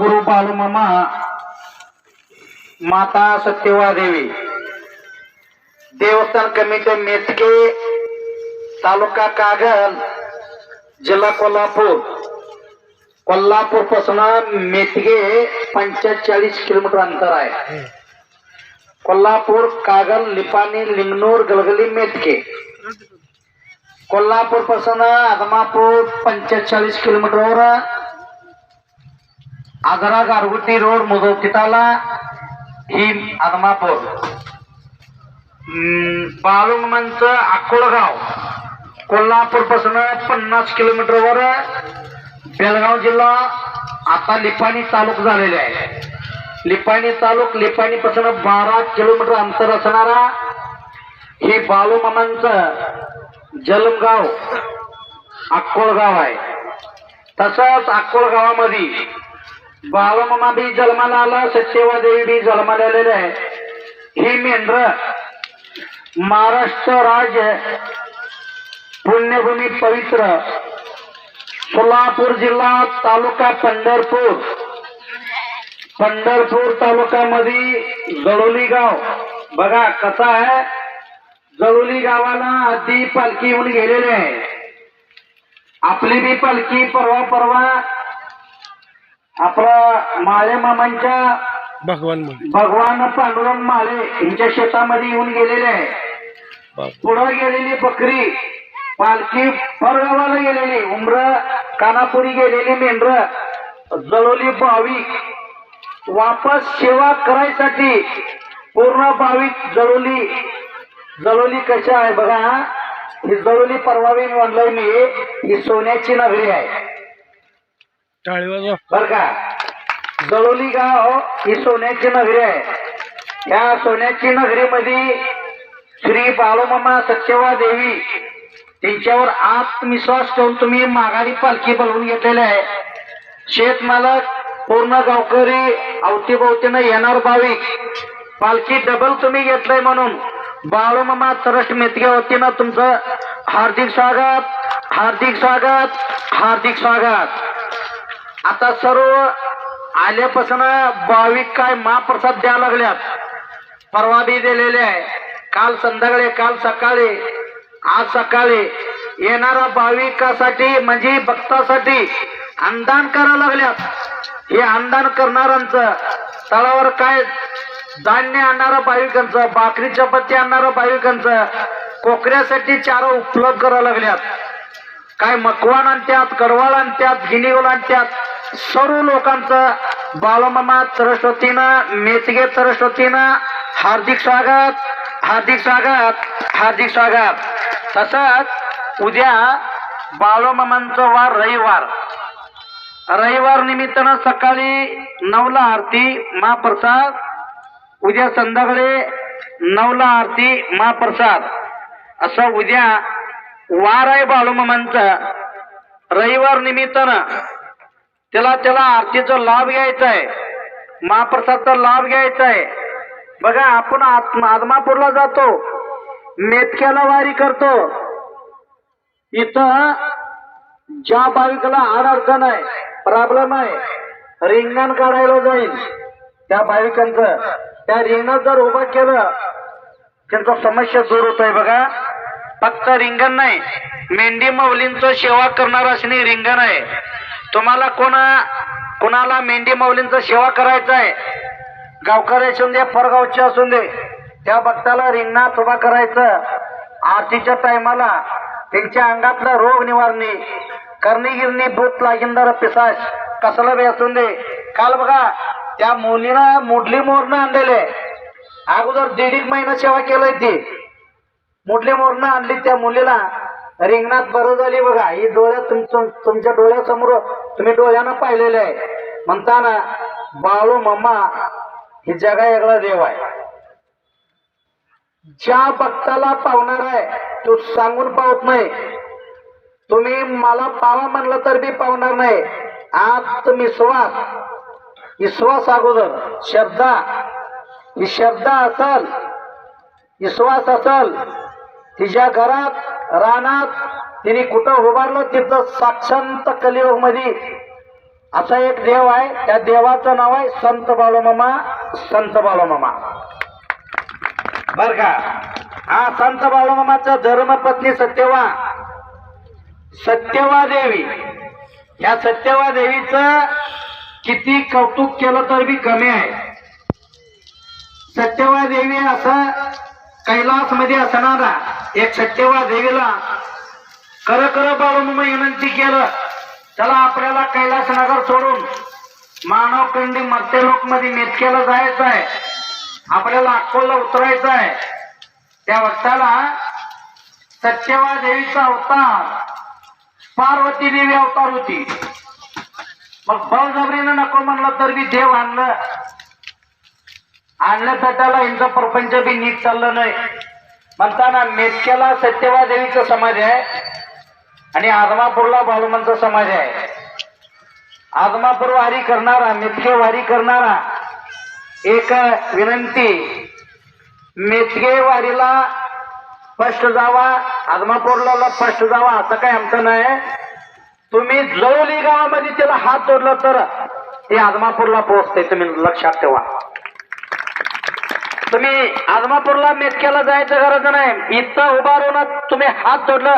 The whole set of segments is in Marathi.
गुरु बालूमामा माता सत्यवा देवी. देवस्थान कमिटी मेतके तालुका कागल जिल्हा कोल्हापूर. कोल्हापूरपासून मेतगे पंचेचाळीस किलोमीटर अंतर आहे. कोल्हापूर कागल लिपाणी लिंगनूर गलगली मेतके. कोल्हापूरपासून आदमापूर पंचेचाळीस किलोमीटरवर आग्रा गारगुटी रोड मुदोतिताला ही आदमापूर. बाळुंगमांचं अकोळगाव कोल्हापूरपासून पन्नास किलोमीटरवर बेळगाव जिल्हा आता लिपाणी तालुक झालेले आहे. लिपाणी तालुक लिपाणीपासून बारा किलोमीटर अंतर असणारा हे बाळूमामांचं जलमगाव अक्कोळगाव आहे. तसंच अक्कोळगावामध्ये बाळमामा बी जन्माला आला सत्यवा देवी बी जन्माला आलेले आहे. ही मेंढर महाराष्ट्र राज्य पुण्यभूमी पवित्र सोलापूर जिल्हा तालुका पंढरपूर. पंढरपूर तालुक्यामध्ये जळोली गाव. बघा कसा आहे. जळोली गावाला आधी पालखी येऊन गेलेली आहे. आपली बी पालखी परवा परवा आपला माळे मामांच्या भगवान भगवान पांडुरंग माळे यांच्या शेतामध्ये येऊन गेलेले आहे. पुढं गेलेली बकरी पालखी परगावाला गेलेली उमर कानापुरी गेलेली मेंढर जळोली भाविक वापस सेवा करायसाठी पूर्ण भाविक जळोली. जळोली कशा आहे बघा ही? जळोली परवावी म्हणलंय मी ही सोन्याची नगरी आहे. टाळी वाजवा. बर का? जळोली गाव ही सोन्याची नगरी आहे. या सोन्याची नगरीमध्ये श्री बाळूमामा सत्यवा देवी त्यांच्यावर आत्मविश्वास ठेवून तुम्ही माघारी पालखी बनवून घेतलेले आहे. शेतमालक पूर्ण गावकरी अवतीभोवतीनं येणार भाविक पालखी डबल तुम्ही घेतलंय म्हणून. बाळूमामा तरस्ट मेतगे वतीनं तुमचं हार्दिक स्वागत हार्दिक स्वागत हार्दिक स्वागत. आता सर्व आल्यापासून भाविक काय महाप्रसाद द्यायला लागल्यात. परवा बी दिलेले आहे. काल संध्याकाळी काल सकाळी आज सकाळी येणाऱ्या भाविकासाठी म्हणजे भक्तासाठी अनुदान करायला लागल्यात. हे अनुदान करणाऱ्यांचं तळावर काय धान्य आणणारा भाविकांचं भाकरी चपाती आणणारा भाविकांचं कोकऱ्यासाठी चार उपलब्ध करायला लागल्यात. काय मकवान आणत्यात कडवाळ आणत्यात गिनीवल आणत्यात सर्व लोकांचं बालमामा सरस्वतीनं मेतगे सरस्वतीनं हार्दिक स्वागत हार्दिक स्वागत हार्दिक स्वागत. तसंच उद्या बालोमामांचं वार रविवार. रविवार निमित्तानं सकाळी नऊला आरती महाप्रसाद उद्या संध्याकाळी नऊला आरती महाप्रसाद. असं उद्या वार आहे बालोमामांचं. रविवार निमित्तानं त्याला त्याला आरतीचा लाभ घ्यायचा आहे महाप्रसादचा लाभ घ्यायचा आहे बघा आपण आत्मा आदमापूरला जातो. मेतक्याला वारी करतो. इथं ज्या भाविकाला आड अडचण आहे प्रॉब्लेम आहे रिंगण काढायला जाईल. त्या भाविकांचं त्या रिंगणात जर उभं केलं त्यांचा समस्या दूर होत आहे बघा. फक्त रिंगण नाही मेंढी माऊलींचं सेवा करणार असणे रिंगण आहे. तुम्हाला कोणा कुणाला मेंढी माऊलींचा सेवा करायचं आहे गावकरी असून दे परगावचे असून दे त्या भक्ताला रिंगणात उभा करायचं. आरतीच्या टायमाला त्यांच्या अंगातला रोग निवारणी कर्णीगिरणी भूत लागिंदार पिसाश कसला बी असून दे. काल बघा त्या मुलीनं मुडली मोरनं आणलेले. अगोदर दीड एक महिना सेवा केलंय ती. मुडली मोरणं आणली त्या मुलीला. रिंगणात बरं झाली बघा. ही डोळ्यात तुम- तुमच्या डोळ्यासमोर तुम्ही डोळ्यानं पाहिलेले आहे. म्हणताना बाळू मम्मा ही जगा वेगळा देव आहे. ज्या भक्ताला पावणार आहे तो सांगून पावत नाही. तुम्ही मला पावा म्हणलं तर बी पावणार नाही. आज तुम्ही श्वास विश्वास अगोदर. श्रद्धा. ही श्रद्धा असल. विश्वास असल. तिच्या घरात रानात तिने कुठं उभारलं तिथं साक्षांत कलियुगमध्ये असा एक देव आहे त्या देवाचं नाव आहे संत बालोमामा संत बालोमामा बर का? हा संत बाळूमामाचा धर्मपत्नी सत्यवा सत्यवा देवी या सत्यवा देवीचं किती कौतुक केलं तर बी कमी आहे. सत्यवा देवी असं कैलासमध्ये असणारा एक सत्यवा देवीला कर कर बाळूमामा विनंती केलं. त्याला आपल्याला कैलास नगर सोडून मानवकंडी मर्त्यलोकमध्ये मेतकेला जायचं आहे. आपल्याला अकोला उतरायचं आहे. त्या वक्ताला सत्यवा देवीचा अवतार. पार्वती देवी अवतार होती. मग बळजबरीनं नको म्हणलं तर मी देव आणलं. आणलं तर त्याला यांचं प्रपंच बी नीट चाललं नाही. म्हणताना मेटक्याला सत्यवा देवीचं समाज आहे आणि आदमापूरला बाळूमांचा समाज आहे. आदमापूर वारी करणारा मेतके वारी करणारा एक विनंती मेतके वारीला स्पष्ट जावा आदमापूरला स्पष्ट जावा असं काय आमचं नाही. तुम्ही जवळी गावामध्ये त्याला हात जोडला तर ते आदमापूरला पोहोचते तुम्ही लक्षात ठेवा. तुम्ही आदमापूरला मेचक्याला जायचं गरज नाही. इथं उभा राहून तुम्ही हात जोडलं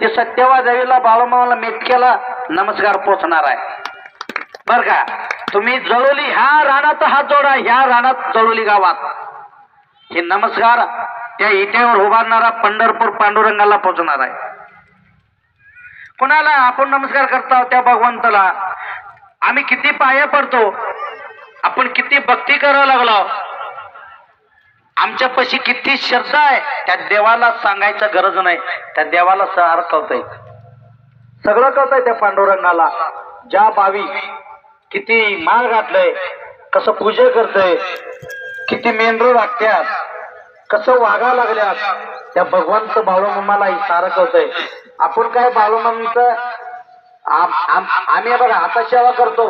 ते सत्यवा देवीला बाळूमाला मेचक्याला नमस्कार पोचणार आहे. बर का? तुम्ही जळोली ह्या रानात हात जोडा ह्या रानात जळोली गावात. हे नमस्कार त्या इट्यावर उभारणारा पंढरपूर पांडुरंगाला पोचणार आहे. कुणाला आपण नमस्कार करतो त्या भगवंताला? आम्ही किती पाया पडतो? आपण किती भक्ती करावं लागलो आमच्या पशी किती श्रद्धा आहे त्या देवाला सांगायचं गरज नाही. त्या देवाला सार कळतंय. सगळं कळतंय त्या पांडुरंगाला. ज्या बावी किती माळ घातलंय कसं पूजा करतय किती मेंढर राखत्यात कसं वागा लागल्यात त्या भगवंत बाळूमामाला सारं कळतंय. आपण काय बाळूमामीचं आम्ही बघा आता सेवा करतो.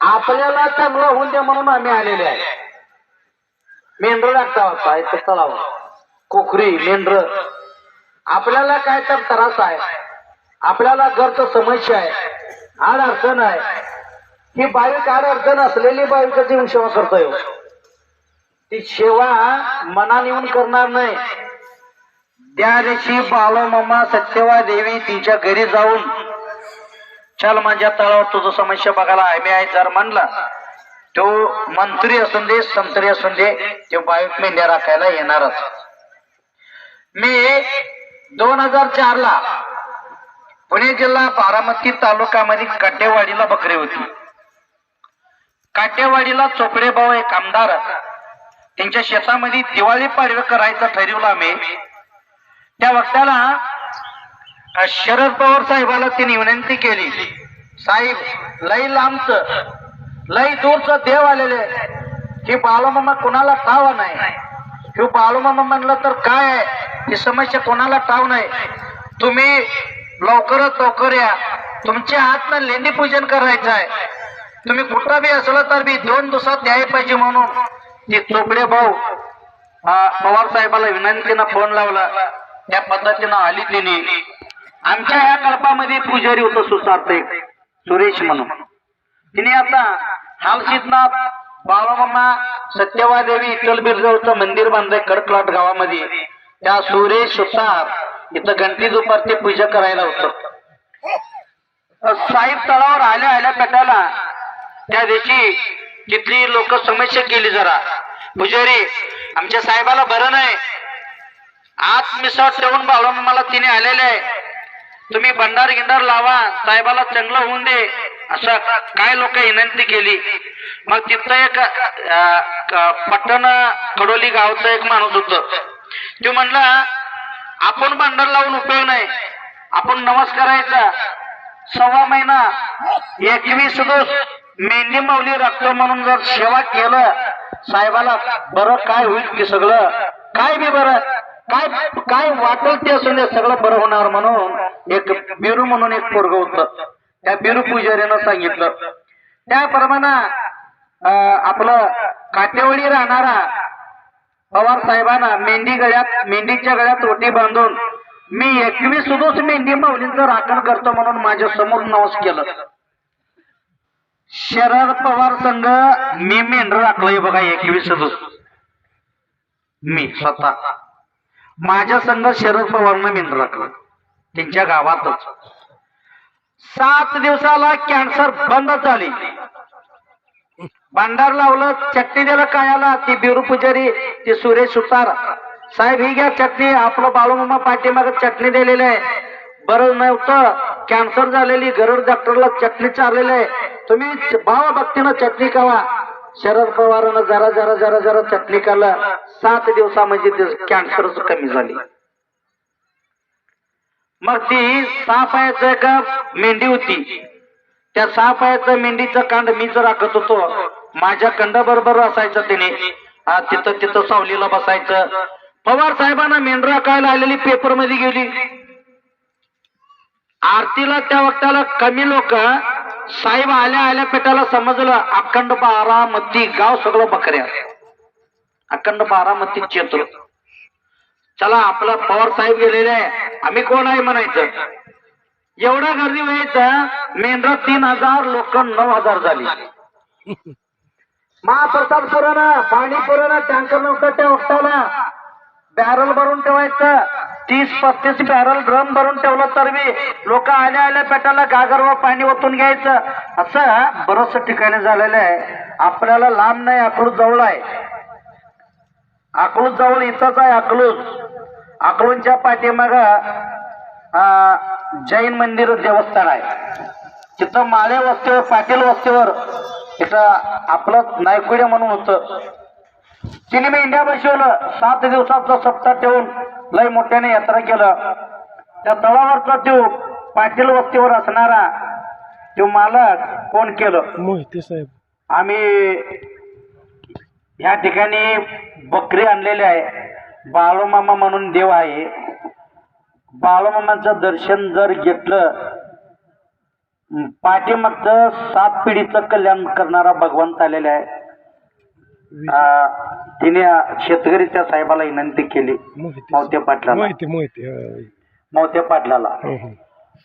आपल्याला चांगलं होऊन द्या म्हणून आम्ही आलेले आहे. मेंढर लागता होता इथं तलाव कोकरी मेंढर. आपल्याला काय तर त्रास आहे. आपल्याला घरचं समस्या आहे. आड अडचण आहे. ही बाईक आड अडचण असलेली बाईक येऊन सेवा करतोय ती सेवा मनाने येऊन करणार नाही. त्या दिवशी बालमम्मा सत्यवा देवी तिच्या घरी जाऊन चल माझ्या तळावर तुझं समस्या बघायला आम्ही आहे जर म्हणला तो मंत्री असून दे संत्री असून दे तो बायोक मेंढ्या राखायला येणारच. मी दोन हजार चार ला पुणे जिल्हा बारामती तालुक्यामध्ये काटेवाडीला बकरी होती. काटेवाडीला चोपडे भाऊ एक आमदार त्यांच्या शेतामध्ये दिवाळी पाडवे करायचं ठरवलं आम्ही. त्या वक्त्याला शरद पवार साहेबाला त्यांनी विनंती केली साहेब लई लांबच लई दूरचं देव आलेले हे बाळूमामा कोणाला ठाव नाही. हे बाळूमामा म्हणलं तर काय आहे? ही समस्या कोणाला ठाव नाही. तुम्ही लवकरात लवकर या. तुमच्या हातनं लेंडी पूजन करायचं आहे. तुम्ही कुठं बी असलं तर बी दोन दिवसात द्यायला पाहिजे म्हणून. ते चोपडे भाऊ पवार साहेबाला विनंतीनं फोन लावला. त्या पद्धतीनं आली तिने. आमच्या ह्या कल्पामध्ये पुजारी होतं सुसारते सुरेश म्हणून. तिने आता हालसिद्धनाथ बाळमामा सत्यवादेवी इटल बिरजवचं मंदिर बांधलंय कडकलाट गावामध्ये. त्या सुरेश सुतार इथं घंटी दुपारची पूजा करायला होतं. साहेब तळावर आल्या आल्या पेटाला त्या दिवशी तिथली लोक समस्या केली जरा. पुजारी आमच्या साहेबाला बरं नाही. आज मिसळ ठेवून बाळून मला तिने आलेले आहे. तुम्ही भंडार गिंडार लावा साहेबाला चांगलं होऊन दे. असं काय लोक विनंती केली? मग तिथं एक पटण पट्टण कडोली गावचं एक माणूस होत. तो म्हणला आपण भांडण लावून उपयोग नाही. आपण नमस्कारायचा. सव्वा महिना एकवीस दिवस मेंढी माऊली राखतो म्हणून जर सेवा केलं साहेबाला बरं काय होईल ते सगळं? काय बी बरं? काय काय वाटेल ते असून सगळं बरं होणार म्हणून एक बिरू म्हणून एक पोरग होत. त्या पेरू पुजारीनं सांगितलं. त्याप्रमाणे आपलं काटेवडी राहणारा पवार साहेबांना मेंढी गळ्यात मेंढीच्या गळ्यात रोटी बांधून मी एकवीस दिवस मेंढी माऊलींचं राखण करतो म्हणून माझ्यासमोर नवस केलं. शरद पवार संघ मी मेंढ राखलोय बघा एकवीस मी स्वतः. माझ्या संघ शरद पवारनं मेंढर राखलं. त्यांच्या गावातच. सात दिवसाला कॅन्सर बंद झाली. भांडार लावलं चटणी दिलं कायाला ती बिरू पुजारी ती सुरेश सुतार. साहेब ही घ्या चटणी आपलं बाळूमामा पाठीमाग चटणी दिलेली आहे. बरं नव्हतं कॅन्सर झालेली गरुड डॉक्टरला चटणी चाललेली आहे. तुम्ही भावा भक्तीनं चटणी खावा. शरद पवारानं जरा जरा जरा जरा चटणी खाल्लं. सात दिवसामध्ये म्हणजे कॅन्सर कमी झाली. मग ती सहा का एक मेंढी होती. त्या सहा पायाचं मेंढीचं कांड मी जर आखत होतो माझ्या कंडा बरोबर असायचं तिने. तिथं तिथं सावलीला बसायचं. पवार साहेबांना मेंढरा काय आलेली पेपरमध्ये गेली. आरतीला त्या वक्ताला कमी लोक साहेब आल्या आल्या पेटाला समजलं अखंड बारामती गाव सगळं बकऱ्या. अखंड बारामती चेत्र. चला आपला पवार साहेब गेलेले आहे. आम्ही कोण आहे म्हणायचं? एवढा गर्दी व्हायचा मेंढरा तीन हजार लोक नऊ हजार झाली. महाप्रसाद पुराणा पाणी पुराणा टँकर नव्हता त्या वक्ताला. बॅरल भरून ठेवायचं. तीस पस्तीस बॅरल ड्रम भरून ठेवलं तर लोक आल्या आल्या पेटाला गागर व पाणी ओतून घ्यायचं. असं बरंच ठिकाणी झालेलं आहे. आपल्याला लांब नाही अकलूज जवळ आहे. अकलूज जवळ इथंच आहे अकलूज. अकलूजच्या पाठीमाग जैन मंदिर देवस्थान आहे. तिथं माळे वस्तीवर पाटील वस्तीवर तिथं आपलं नायकुडे म्हणून होतं. तिने मी इंडिया बसवलं. सात दिवसाचा सप्ताह ठेवून लय मोठ्याने यात्रा केलं. त्या तळावरचा तो पाटील वस्तीवर असणारा तो मालक कोण केलं. मोहिते साहेब. आम्ही या ठिकाणी बकरी आणलेली आहे. बाळूमामा म्हणून देव आहे. बाळूमामाचं दर्शन जर घेतलं पाठीमागचं सात पिढीचं कल्याण करणारा भगवंत आलेला आहे. तिने शेतकरी त्या साहेबाला विनंती केली मोत्या पाटलाला. मोहिते मोहिते हा. मोत्या पाटलाला. हो, हो.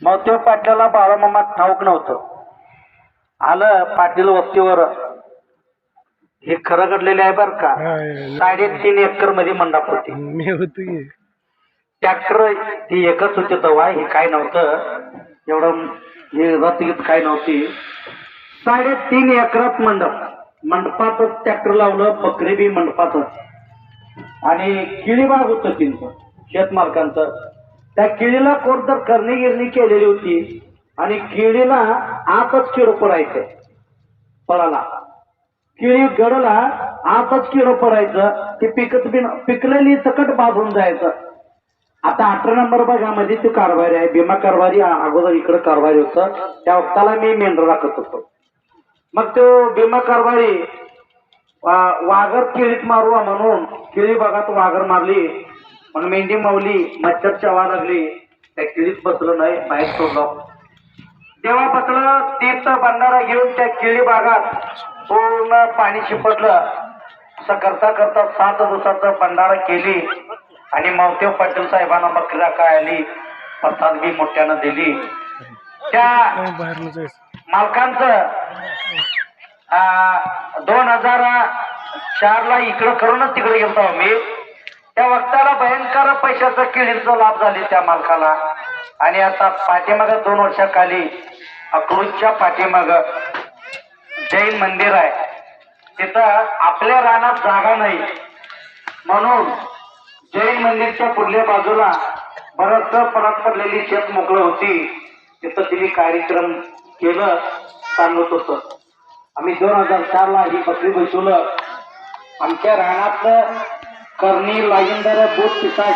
मोत्या पाटलाला बाळूमामा ठाऊक नव्हतं. आलं पाटील वस्तीवर हे खरं घडलेले आहे बर का. हा, साडेतीन एकरमध्ये मंडप होती. मी होतो की. ट्रॅक्टर ती एकच होती तेव्हा हे काय नव्हतं. एवढं हे रथगीत काय नव्हती. साडेतीन एकरात मंडप. मंडपातच ट्रॅक्टर लावलं बकरी बी मंडपातच. आणि किळीबाग होतं तिचं शेतमालकांचं त्या किळीला कोण तर करणी गिरणी केलेली होती. आणि किळीला आतच किड पडायचं पळाला. केळी गडला आतच किडं पडायचं ते पिकत बिन पिकलेली सकट बाजून जायचं. आता अठरा नंबर भागामध्ये ती कारभारी आहे भीमा कारभारी अगोदर इकडे कारभारी होतं. त्या वक्ताला मी मेंढर राखत होतो. मग तो भीमा कारभारी वा- वाघर केळीत मारूवा म्हणून केळी भागात वाघर मारली. मग मेंढी मावली मच्छर चवा लागली. त्या केळीत बसलो नाही बाहेर सोडलो. तेव्हा तीर्थ भंडारा घेऊन त्या केळी भागात पूर्ण पाणी शिपटलं असं करता करता सात दिवसाचा भंडारा केली आणि मावतेव पाटील साहेबांना बकरीला काय आली प्रसाद बी मोठ्यानं दिली. त्या मालकांचं दोन हजार चार ला इकडं करूनच तिकडे गेलो मी त्या वक्ताला भयंकर पैशाचा किडीचा लाभ झाले त्या मालकाला. आणि आता पाठीमाग दोन वर्षाखाली अकलूजच्या पाठीमाग जैन मंदिर आहे. तिथं आपल्या रानात जागा नाही. म्हणून जैन मंदिरच्या पुढल्या बाजूला बरंच परत पडलेली शेत मोकळं होती. तिथं तिने कार्यक्रम केलं सांगत होत. आम्ही दोन हजार चार ला ही बकरी बसवलं. आमच्या रानातलं करणी लागिंदर बोट पिसाट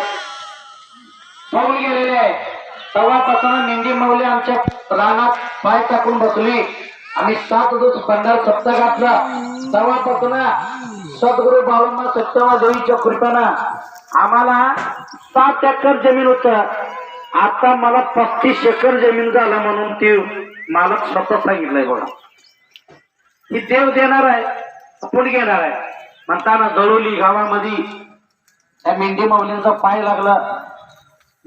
होऊन गेलेले आहे तेव्हापासून मेंढी मौले आमच्या रानात पाय टाकून बसली. आम्ही सात दिवस पंधरा सप्ताह घातला. तेव्हापासून सद्गुरु बाळूंबा सत्यमा देवीच्या कृपेनं आम्हाला सात एकर जमीन होत. आता मला पस्तीस एकर जमीन झाला म्हणून ते मालक स्वतः सांगितलंय बघा. ही देव देणार आहे आपण घेणार आहे. म्हणताना जळोली गावामध्ये त्या मेंढी माऊलींचा पाय लागला.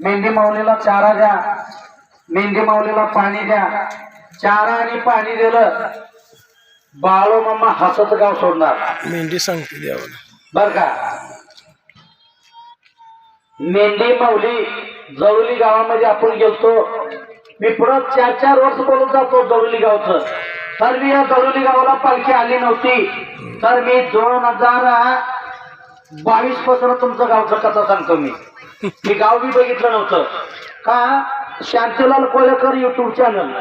मेंढी माऊलीला चारा द्या. मेंढी माऊलीला पाणी द्या. चारा आणि पाणी दिलं बाळोमामा हसत गाव सोडणार. मेंढी सांगते देवाला. बर का? मेंढी माऊली जवळी गावामध्ये आपण गेलतो. मी पुढं चार चार वर्ष बोलत जातो जवळी गावचं. तर मी या जवळी गावाला पालखी आली नव्हती. तर मी दोन हजार बावीसपासून तुमचं गावचं कथा सांगतो मी. मी गाव बी बघितलं नव्हतं. का? शांतीलाल कोलेकर युट्यूब चॅनल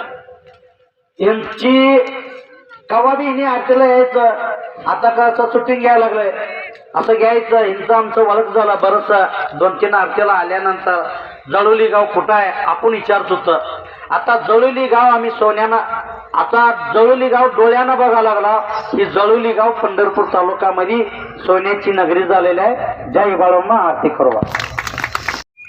यांची कवा बी हिने आरतीला यायचं आता कसं शूटिंग घ्यायला लागलंय? असं घ्यायचं हिंचं आमचं वळख झाला बरंच दोन तीन आरतीला आल्यानंतर जळोली गाव कुठं आहे आपण विचारत होतं. आता जळोली गाव आम्ही सोन्यानं आता जळोली गाव डोळ्यानं बघा लागला की जळोली गाव पंढरपूर तालुक्यामध्ये सोन्याची नगरी झालेली आहे. जय बाळोमा आरती करवा